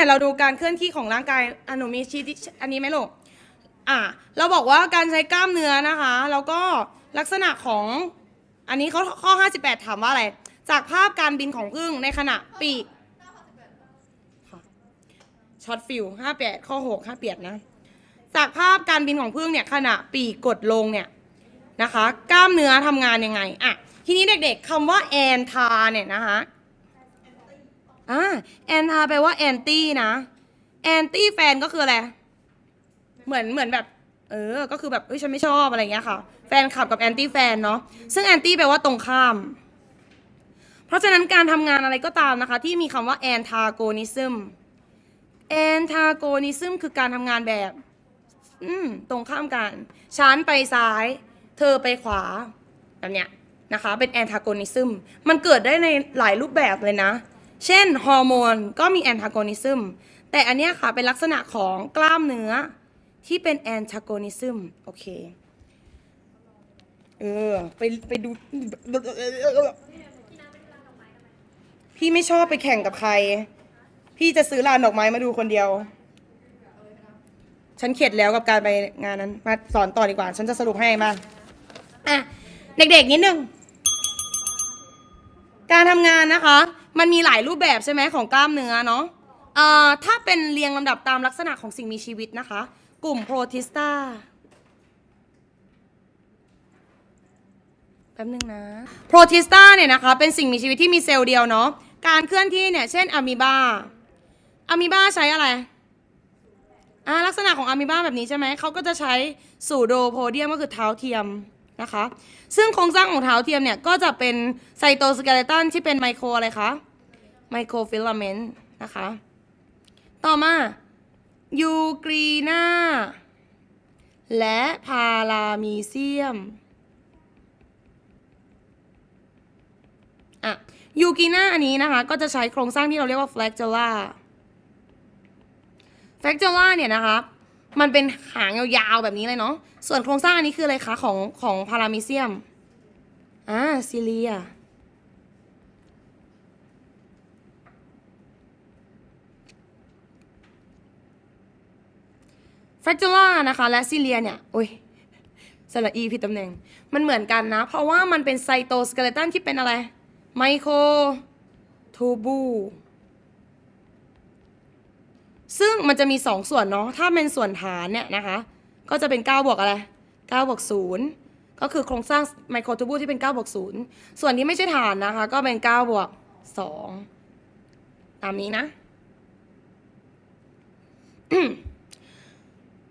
เนี่ยเราดูการเคลื่อนที่ของร่างกายอะหนูมีชีทอันนี้ไหมลูกอะเราบอกว่าการใช้กล้ามเนื้อนะคะ แล้วก็ลักษณะของอันนี้เขาข้อ 58 ถามว่าอะไร จากภาพการบินของพึ่งในขณะปีกช็อตฟิล58 ข้อ 6 5เปียดนะ จากภาพการบินของพึ่งเนี่ยขณะปีกกดลงเนี่ยนะคะ กล้ามเนื้อทำงานยังไงอะทีนี้เด็กๆคำว่าแอนทาเนี่ยนะคะ อ่าแอนทาแปลว่าแอนตี้นะแอนตี้แฟนก็คืออะไร เหมือนเหมือนแบบ เออ ก็คือแบบเอ้ยฉันไม่ชอบอะไรเงี้ยค่ะ แฟนคลับกับแอนตี้แฟนเนาะซึ่งแอนตี้แปลว่าตรงข้าม เพราะฉะนั้นการทำงานอะไรก็ตามนะคะ ที่มีคำว่า antagonism antagonism คือการทำงานแบบ อืมตรงข้ามกันฉันไปซ้าย เธอไปขวาแบบเนี้ยนะคะ เป็น antagonism มันเกิดได้ในหลายรูปแบบเลยนะ เช่นฮอร์โมนก็มี antagonism แต่อันเนี้ยค่ะเป็นลักษณะของกล้ามเนื้อที่เป็น antagonism โอเค เออ ไปไปดู พี่ไม่ชอบไปแข่งกับใคร พี่จะซื้อลานดอกไม้มาดูคนเดียว ฉันเข็ดแล้วกับการไปงานนั้น มาสอนต่อดีกว่า ฉันจะสรุปให้มาอะ เด็กๆนิดนึง การทำงานนะคะ มันมีหลายรูปแบบใช่ไหมของกล้ามเนื้อเนาะเอ่อถ้าเป็นเรียงลำดับตามลักษณะของสิ่งมีชีวิตนะคะ กลุ่มโปรติสตาแป๊บนึงนะโปรติสตาเนี่ยนะคะ เป็นสิ่งมีชีวิตที่มีเซลล์เดียวเนาะการเคลื่อนที่เนี่ย เช่นอะมีบาอะมีบาใช้อะไรอ่าลักษณะของอะมีบาแบบนี้ใช่ไหมเขาก็จะใช้สูโดโพเดียมก็คือเท้าเทียม นะคะ ซึ่งโครงสร้างของเท้าเทียมเนี่ย ก็จะเป็นไซโตสเกเลตันที่เป็นไมโครอะไรคะไมโครฟิลาเมนต์นะคะ ต่อมายูกรีนาและพารามีเซียมอะยูกีนาอันนี้นะคะ ก็จะใช้โครงสร้างที่เราเรียกว่า flagella flagella เนี่ยนะคะ มันเป็นหางยาวๆแบบนี้เลยเนาะ ส่วนโครงสร้างอันนี้คืออะไรคะของของพารามีเซียม อ่าซิเลียแฟกเจล่านะคะ และซิเลียเนี่ย โอ้ยสระอีผิดตำแหน่ง มันเหมือนกันนะ เพราะว่ามันเป็นไซโตสเกเลตันที่เป็นอะไร ไมโครทูบู ซึ่งมันจะมีสองส่วนเนาะ ถ้าเป็นส่วนฐานเนี่ยนะคะ ก็จะเป็น 9 บวกอะไร 9 บวก 0 ก็คือโครงสร้างไมโครทูบูที่เป็น 9 บวก 0 ส่วนที่ไม่ใช่ฐานนะคะ ก็เป็น 9 บวก 2 ตามนี้นะ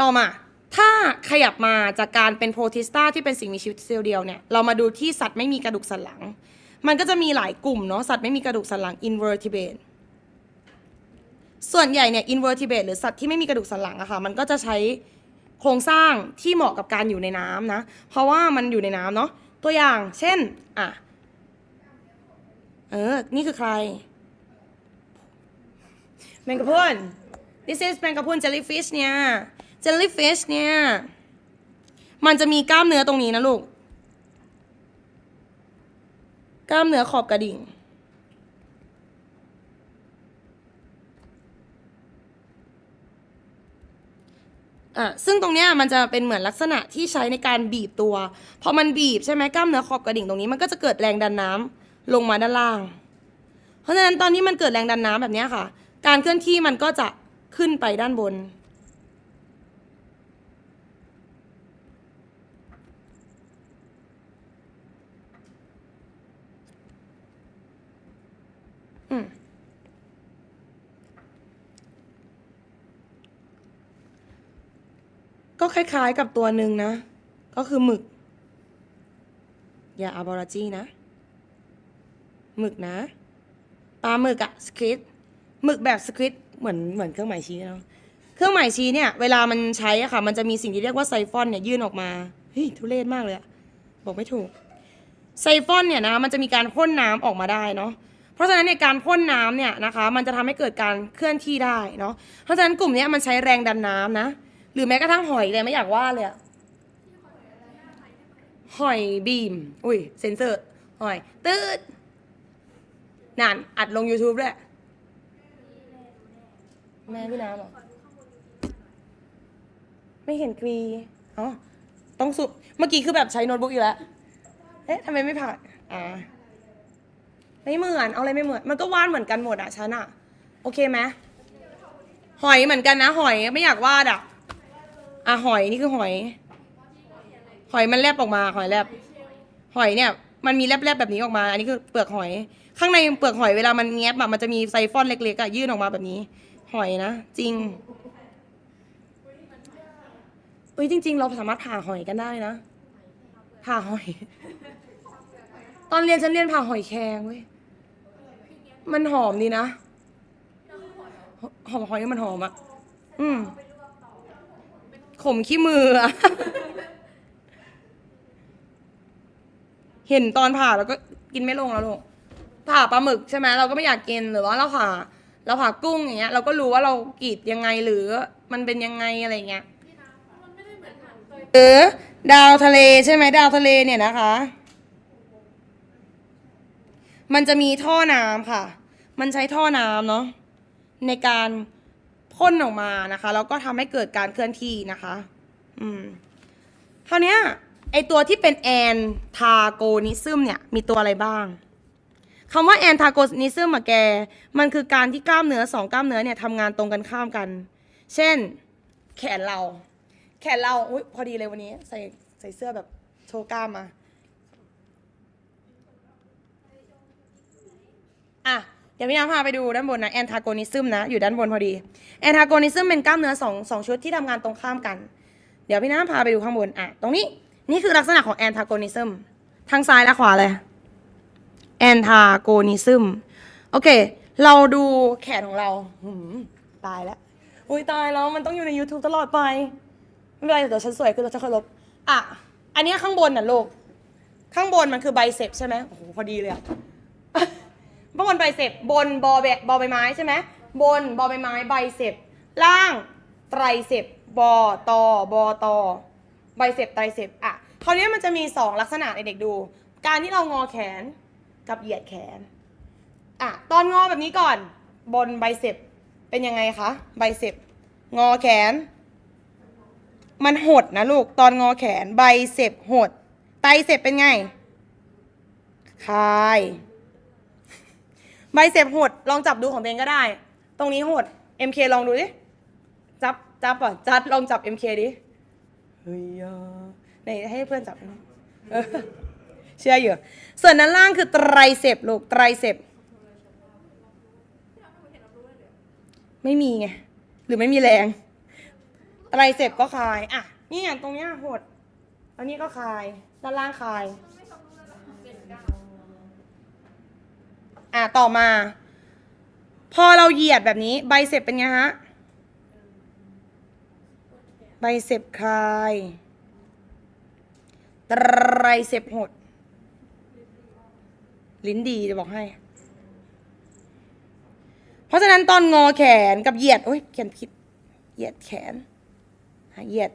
ต่อมา ถ้าขยับมาจากการเป็นโปรติสตาที่เป็นสิ่งมีชีวิตเซลล์เดียวเนี่ย เรามาดูที่สัตว์ไม่มีกระดูกสันหลัง มันก็จะมีหลายกลุ่มเนาะ สัตว์ไม่มีกระดูกสันหลัง invertebrate ส่วนใหญ่เนี่ย invertebrate หรือสัตว์ที่ไม่มีกระดูกสันหลังอะค่ะ มันก็จะใช้โครงสร้างที่เหมาะกับการอยู่ในน้ำนะ เพราะว่ามันอยู่ในน้ำเนาะตัวอย่างเช่นอะเออ นี่คือใคร แมงกะพรุน this is แมงกะพรุน jellyfish เนี่ย jellyfish เนี่ย มันจะมีกล้ามเนื้อตรงนี้นะลูก กล้ามเนื้อขอบกระดิ่ง อะซึ่งตรงเนี้ยมันจะเป็นเหมือนลักษณะที่ใช้ในการบีบตัวพอมันบีบใช่ไหมกล้ามเนื้อขอบกระดิ่งตรงนี้มันก็จะเกิดแรงดันน้ำลงมาด้านล่าง เพราะฉะนั้นตอนนี้มันเกิดแรงดันน้ำแบบนี้ค่ะ การเคลื่อนที่มันก็จะขึ้นไปด้านบน ก็คล้ายๆกับตัวหนึ่งนะ ก็คือหมึก อย่าอาบอราจีนะ หมึกนะ ปลาหมึกอะสคริปหมึกแบบสคริปเหมือนเหมือนเครื่องหมายชี้เนาะเครื่องหมายชี้เนี่ย เวลามันใช้อะค่ะ มันจะมีสิ่งที่เรียกว่าไซฟอนเนี่ยยื่นออกมา เฮ้ย ทุเรศมากเลยอะบอกไม่ถูก ไซฟอนเนี่ยนะ มันจะมีการพ่นน้ำออกมาได้เนาะเพราะฉะนั้นในการพ่นน้ำเนี่ยนะคะ มันจะทำให้เกิดการเคลื่อนที่ได้เนาะเพราะฉะนั้นกลุ่มนี้มันใช้แรงดันน้ำนะ หรือแม้กระทั่งหอยเลยไม่อยากว่าเลยอะหอยบีม อุ้ยเซนเซอร์ หอย ตืดนั่นอัดลง YouTube ด้วย แม่พี่น้ำเหรอ ไม่เห็นกรีอ๋อต้องสุด เมื่อกี้คือแบบใช้โน้ตบุ๊กอยู่แล้ว เอ๊ะทำไมไม่ผ่านอ่าไม่เหมือน เอาอะไรไม่เหมือน มันก็วาดเหมือนกันหมดอะฉันอะโอเคไหมหอยเหมือนกันนะ หอยไม่อยากวาดอะ อะหอยนี่คือหอย หอยมันแลบออกมาหอยแลบ หอยเนี่ย มันมีแลบๆแบบนี้ออกมา อันนี้คือเปลือกหอย ข้างในเปลือกหอยเวลามันแงบอะมันจะมีไซฟอนเล็กๆอะยื่นออกมาแบบนี้ หอยนะจริงเอ้ยจริง ๆ เราสามารถผ่าหอยกันได้นะผ่าหอย ตอนเรียนฉันเรียนผ่าหอยแครงเว้ยมันหอมดีนะหอมหอยมันหอมอะอืม ขมขี้มืออะเห็นตอนผ่าแล้วก็กินไม่ลงแล้วลูกผ่าปลาหมึกใช่ไหมเราก็ไม่อยากกินหรือว่าเราผ่า เราผ่ากุ้งอย่างเงี้ย เราก็รู้ว่าเรากรีดยังไงหรือมันเป็นยังไงอะไรเงี้ยเออดาวทะเลใช่ไหมดาวทะเลเนี่ยนะคะ มันจะมีท่อน้ำค่ะ มันใช้ท่อน้ำเนาะในการ พ่นออกมานะคะแล้วก็ทำให้เกิดการเคลื่อนที่นะคะ อืมคราวนี้ยไอตัวที่เป็นแอนทาโกนิซึมเนี่ยมีตัวอะไรบ้างคำว่าแอนทาโกนิซึมอะแก มันคือการที่กล้ามเนื้อสองกล้ามเนื้อเนี่ยทำงานตรงกันข้ามกัน เช่น แขนเรา แขนเราอุ้ยพอดีเลยวันนี้ ใส่ใส่เสื้อแบบโชว์กล้ามมาอะ ดี๋ยวพี่น้ำพาไปดูด้านบนนะแอนทาโกนิซึมนะอยู่ด้านบนพอดีแอนทาโกนิซึมเป็นกล้ามเนื้อสองสองชุดที่ทำงานตรงข้ามกัน เดี๋ยวพี่น้ำพาไปดูข้างบนอะตรงนี้นี่คือลักษณะของแอนทาโกนิซึมทางซ้ายและขวาเลยแอนทาโกนิซึมโอเค เราดูแขนของเราหืมตายแล้วอุ้ยตายแล้วมันต้องอยู่ใน YouTube ตลอดไป ไม่เป็นไรเดี๋ยวฉันสวยขึ้นเราจะเคารพอะอันนี้ข้างบนน่ะลูกข้างบนมันคือไบเซปใช่ไหมโอ้โหพอดีเลยอะ บนไบเซปบนบอแบบอใบไม้ใช่ไหมบนบอใบไม้ไบเซปล่างไตรเซปบอตอบอตอไบเซปไตรเซปอะคราวนี้มันจะมีสองลักษณะในเด็กดู การที่เรางอแขนกับเหยียดแขนอะตอนงอแบบนี้ก่อน บนไบเซปเป็นยังไงคะไบเซปงอแขน มันหดนะลูกตอนงอแขนไบเซปหดไตรเซปเป็นไงคลาย ไบเซปหดลองจับดูของตัวเองก็ได้ ตรงนี้หด MK ลองดูดิ จับจับอะจัดลองจับ MK ดิ เฮ้ยอไหนให้เพื่อนจับเชื่ออยู่ส่วนด้านล่างคือไตรเซปลูกไตรเซปไม่มีไง หรือไม่มีแรงไตรเซปก็คลาย อะ นี่อย่างตรงเนี้ยหดอันนี้ก็คลาย ด้านล่างคลาย อะต่อมา พอเราเหยียดแบบนี้ไบเซปเป็นไงฮะไบเซปคลายไตรเซปหด ลิ้นดีจะบอกให้ เพราะฉะนั้นตอนงอแขนกับเหยียดโอ้ยเขียนผิด เหยียดแขนเหยียด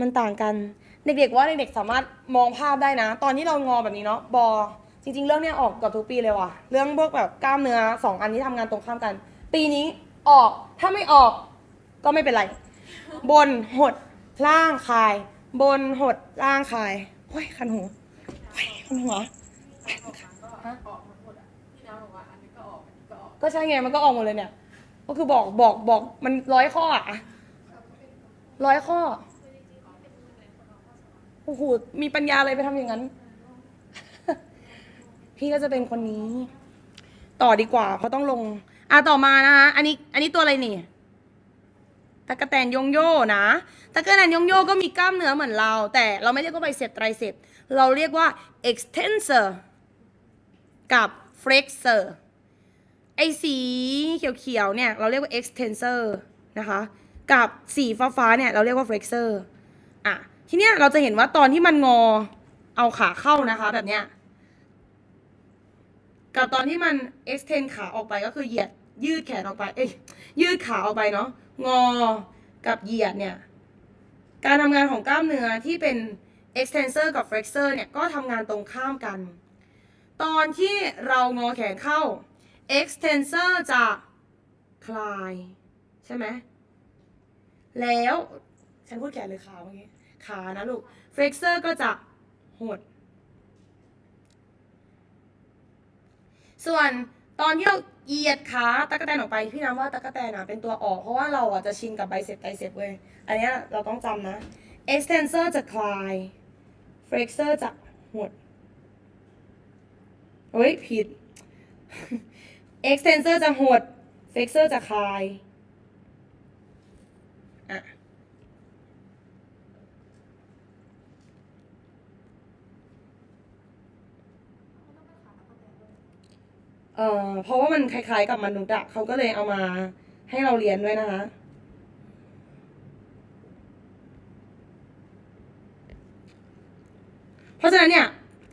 มันต่างกัน เด็กๆว่าเด็กๆสามารถมองภาพได้นะ ตอนที่เรางอแบบนี้เนาะบอ จริง ๆ เรื่องเนี้ยออกเกับทุกปีเลยว่ะ เรื่องพวกแบบกล้ามเนื้อสองอันที่ทำงานตรงข้ามกัน ปีนี้ออกถ้าไม่ออกก็ไม่เป็นไร บนหดล่างคลาย บนหดล่างคลายโอ้ยคันหูโอ้ยคันหัวฮะก็ใช่ไงมันก็ออกหมดเลยเนี่ย ก็คือบอกบอกบอกมันร้อยข้ออะร้อยข้อโอ้โหมีปัญญาอะไรไปทำอย่างนั้น พี่ก็จะเป็นคนนี้ ต่อดีกว่า เพราะต้องลง อะต่อมานะคะอันนี้ อันนี้ตัวอะไรนี่ตะกะแตนยงโย่นะตะกะแตนยงโย่ก็มีกล้ามเนื้อเหมือนเรา แต่เราไม่เรียกว่าไบเซปไตรเซปเราเรียกว่า extensor กับ flexor ไอ้สีเขียวๆเนี่ยเราเรียกว่า extensor นะคะกับสีฟ้าๆเนี่ยเราเรียกว่า flexor อะทีเนี้ยเราจะเห็นว่าตอนที่มันงอเอาขาเข้านะคะแบบเนี้ย กับตอนที่มัน extend ขาออกไปก็คือเหยียดยืดแขนออกไป เอ้ยยืดขาออกไปเนาะงอกับเหยียดเนี่ย การทำงานของกล้ามเนื้อที่เป็น extensor กับ flexor เนี่ยก็ทำงานตรงข้ามกัน ตอนที่เรางอแขนเข้า extensor จะคลาย ใช่ไหม แล้ว ฉันพูดแขนหรือขาเมื่อกี้ ขานะลูก flexor ก็จะหด ส่วนตอนที่เราเหยียดขาตะกแตนออกไปพี่น้ำว่าตะกแตนอะเป็นตัวออก เพราะว่าเราอะจะชินกับไบเซปไตเซปเว้ยอันนี้เราต้องจำนะ extensor จะคลาย flexor จะหดเฮ้ยผิด extensor จะหด flexor จะคลาย อะ เอ่อเพราะว่ามันคล้ายๆกับมนุษย์อะเขาก็เลยเอามาให้เราเรียนด้วยนะคะ เพราะฉะนั้นเนี่ย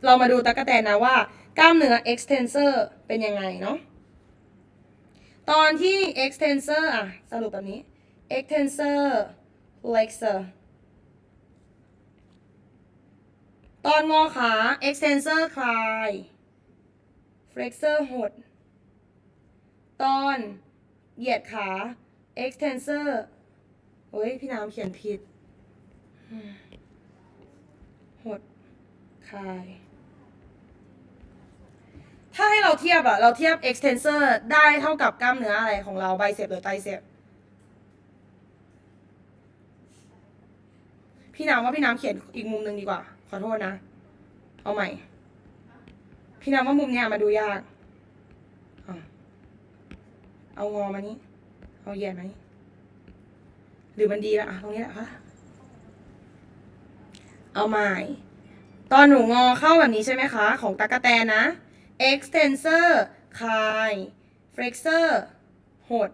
เรามาดูตะกะแตนนะว่ากล้ามเนื้อ extensor เป็นยังไงเนาะตอนที่ extensor อะสรุปแบบนี้ extensor flexor ตอนงอขา extensor คลาย flexor หด ตอนเหยียดขา extensor โอ้ยพี่น้ำเขียนผิด หดคลาย ถ้าให้เราเทียบอะเราเทียบ extensor ได้เท่ากับกล้ามเนื้ออะไรของเรา bicep หรือ tricep พี่น้ำว่าพี่น้ำเขียนอีกมุมหนึ่งดีกว่า ขอโทษนะ เอาใหม่ พี่น้ำว่ามุมเนี้ยมาดูยากอเอางอมานี้ เอาเหยียดมานี้หรือมันดีละอะตรงนี้แหละค่ะเอาใหม่ตอนหนูงอเข้าแบบนี้ใช่ไหมคะ ของตะกะแตนนะ extensor คลาย flexor หด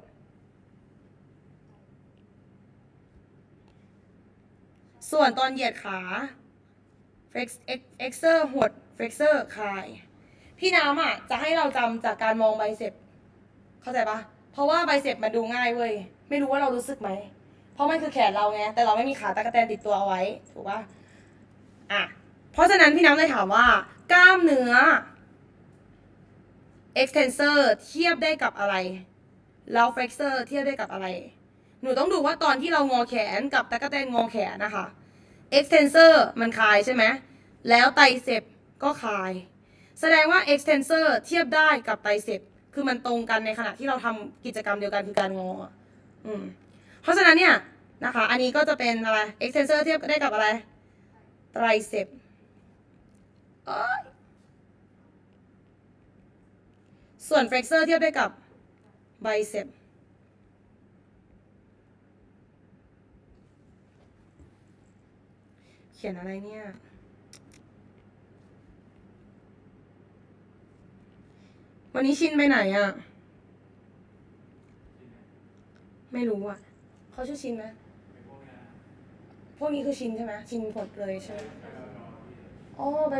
ส่วนตอนเหยียดขา flex ex- exer หด flexor คลาย พี่น้ำอะจะให้เราจำจากการมองไบเซปเข้าใจปะเพราะว่าไบเซปมันดูง่ายเว้ยไม่รู้ว่าเรารู้สึกไหมเพราะมันคือแขนเราไงแต่เราไม่มีขาตะกะแตนติดตัวเอาไว้ถูกปะอะเพราะฉะนั้นพี่น้ำเลยถามว่ากล้ามเนื้อ extensor เทียบได้กับอะไรแล้ว flexor เทียบได้กับอะไร หนูต้องดูว่าตอนที่เรางอแขนกับตะกะแตนงอแขนนะคะ extensor มันคลายใช่ไหมแล้วไตรเซปก็คลาย แสดงว่า extensor เทียบได้กับไตรเซปคือมันตรงกันในขณะที่เราทำกิจกรรมเดียวกันคือการงออืมเพราะฉะนั้นเนี่ยนะคะ อันนี้ก็จะเป็นอะไร extensor เทียบได้กับอะไรไตรเซปเอ้ยส่วน flexor เทียบได้กับ bicep เขียนอะไรเนี่ย วันนี้ชินไปไหนอะ่ะ ไม่รู้อะ เขาชื่อชินไหมพวกนี้คือชินใช่ไหมชินหมดเลยใช่ไหมอ๋อไป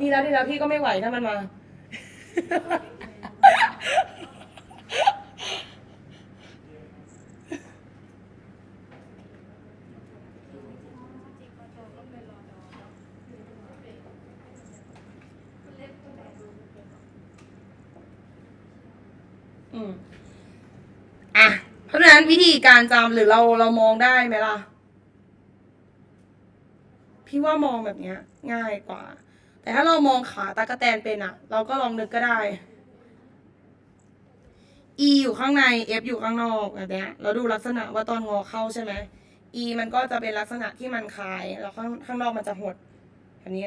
ดีแล้วดีแล้วพี่ก็ไม่ไหวถ้ามันมา อืมอะ เพราะฉะ นั้นวิธีการจำหรือเราเรามองได้ไหมล่ะ พี่ว่ามองแบบเนี้ย ง่ายกว่า แต่ถ้าเรามองขาตากะแตนเป็นอะเราก็ลองนึกก็ได้ E อยู่ข้างใน F อยู่ข้างนอกแบบเนี้ยเราดูลักษณะว่าตอนงอเข้าใช่ไหม E มันก็จะเป็นลักษณะที่มันคลายแล้วข้างข้างนอกมันจะหดแบบนี้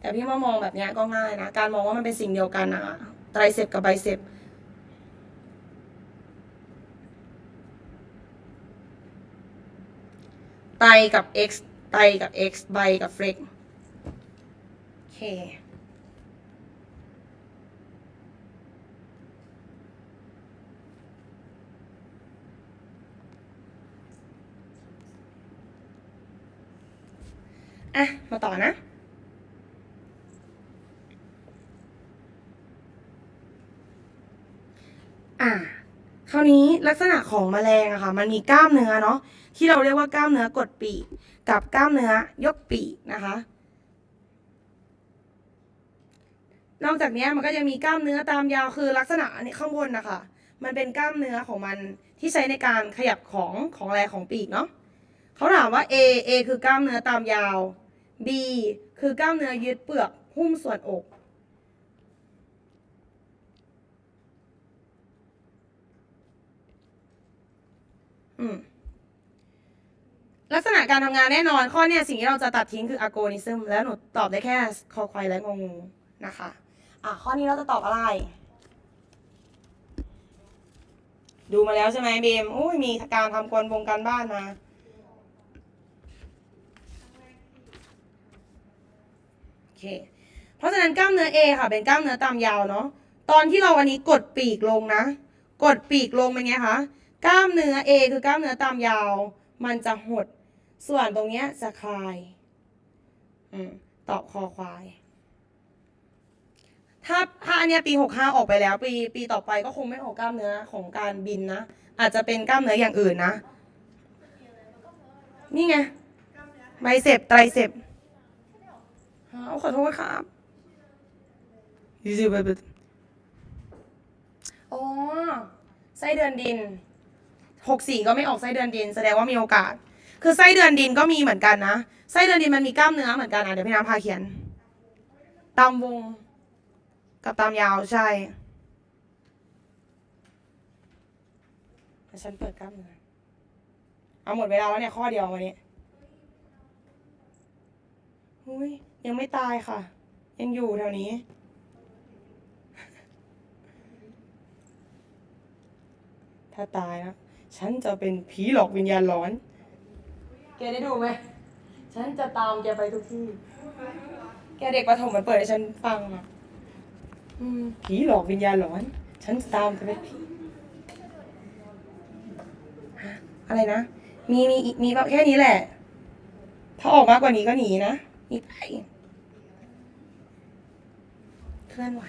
แต่พี่ว่ามองแบบเนี้ยก็ง่ายนะ การมองว่ามันเป็นสิ่งเดียวกันอะไตรเซปกับไบเซป ไตกับ x ไตกับ x ไบกับ flex โอเคอะ มาต่อนะ ค ราวนี้ลักษณะของแมลงอะค่ะ มันมีกล้ามเนื้อเนาะที่เราเรียกว่ากล้ามเนื้อกดปีกกับกล้ามเนื้อยกปีกนะคะ นอกจากนี้มันก็จะมีกล้ามเนื้อตามยาวคือลักษณะอันนี้ข้างบนนะคะมันเป็นกล้ามเนื้อของมันที่ใช้ในการขยับของของแรงของปีกเนาะเขาถามว่า A A คือกล้ามเนื้อตามยาว B คือกล้ามเนื้อยึดเปลือกหุ้มส่วนอก อืมลักษณะการทำงานแน่นอน ข้อเนี้ยสิ่งที่เราจะตัดทิ้งคือ agonism แล้วหนูตอบได้แค่คอควายและงงูนะคะ อะ ข้อนี้เราจะตอบอะไร ดูมาแล้วใช่ไหมเบมโอ้ยมีการทำกวนวงการบ้านมาโอเค เพราะฉะนั้นกล้ามเนื้อ A ค่ะ เป็นกล้ามเนื้อตามยาวเนาะตอนที่เราอันนี้กดปีกลงนะ กดปีกลงเป็นไงคะ กล้ามเนื้อ A คือกล้ามเนื้อตามยาว มันจะหด ส่วนตรงเนี้ยจะคลายอืมตอบคอควาย ถ้าถ้าอันเนี้ยปีหกห้าออกไปแล้ว ปีปีต่อไปก็คงไม่ออกกล้ามเนื้อของการบินนะ อาจจะเป็นกล้ามเนื้ออย่างอื่นนะ นี่ไงไบเซปไตรเซปเอาขอโทษครับยูซิบะอ๋อไส้เดือนดิน หกสี่ก็ไม่ออกไส้เดือนดิน แสดงว่ามีโอกาส คือไส้เดือนดินก็มีเหมือนกันนะ ไส้เดือนดินมันมีกล้ามเนื้อเหมือนกันอะเดี๋ยวพี่น้ำพาเขียน ตามวง กับตามยาวใช่ฉันเปิดกล้ามเนื้อเอาหมดเวลาแล้วเนี่ยข้อเดียววันนี้อุ้ยยังไม่ตายค่ะ ยังอยู่แถวนี้ ถ้าตายนะ ฉันจะเป็นผีหลอกวิญญาณร้อน แกได้ดูไหม ฉันจะตามแกไปทุกที่ แกเด็กประถมมันเปิดให้ฉันฟังอะอืมผีหลอกวิญญาณหลอน ฉันจะตามจะเป็นผีฮะอะไรนะ มีมีอีกมีแบบแค่นี้แหละ ถ้าออกมากกว่านี้ก็หนีนะหนีไป เคลื่อนไหว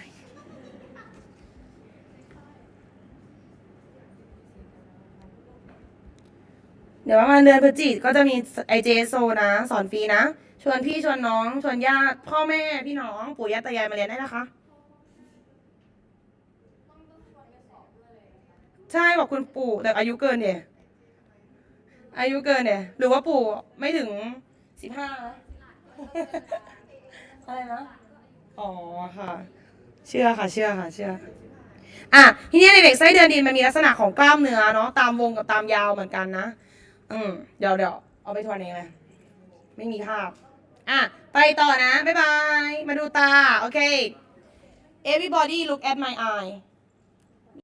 เดี๋ยวประมาณเดือนพฤศจิกก็จะมีไอเจโซนะ สอนฟรีนะ ชวนพี่ชวนน้อง ชวนญาติพ่อแม่พี่น้อง ปู่ย่าตายายมาเรียนได้นะคะ ใช่บอกคุณปู่แต่อายุเกินเนี่ย อายุเกินเนี่ย หรือว่าปู่ไม่ถึงสิบห้าอะไรนะ อ๋อค่ะ เชื่อค่ะ เชื่อค่ะ เชื่ออะทีนี้ในเด็กไส้เดือนดินมันมีลักษณะของกล้ามเนื้อเนาะตามวงกับตามยาวเหมือนกันนะ อืมเดี๋ยวเดี๋ยวเอาไปทวนเองเลยไม่มีภาพ อะ ไปต่อนะ บ๊ายบาย มาดูตา โอเค everybody look at my eye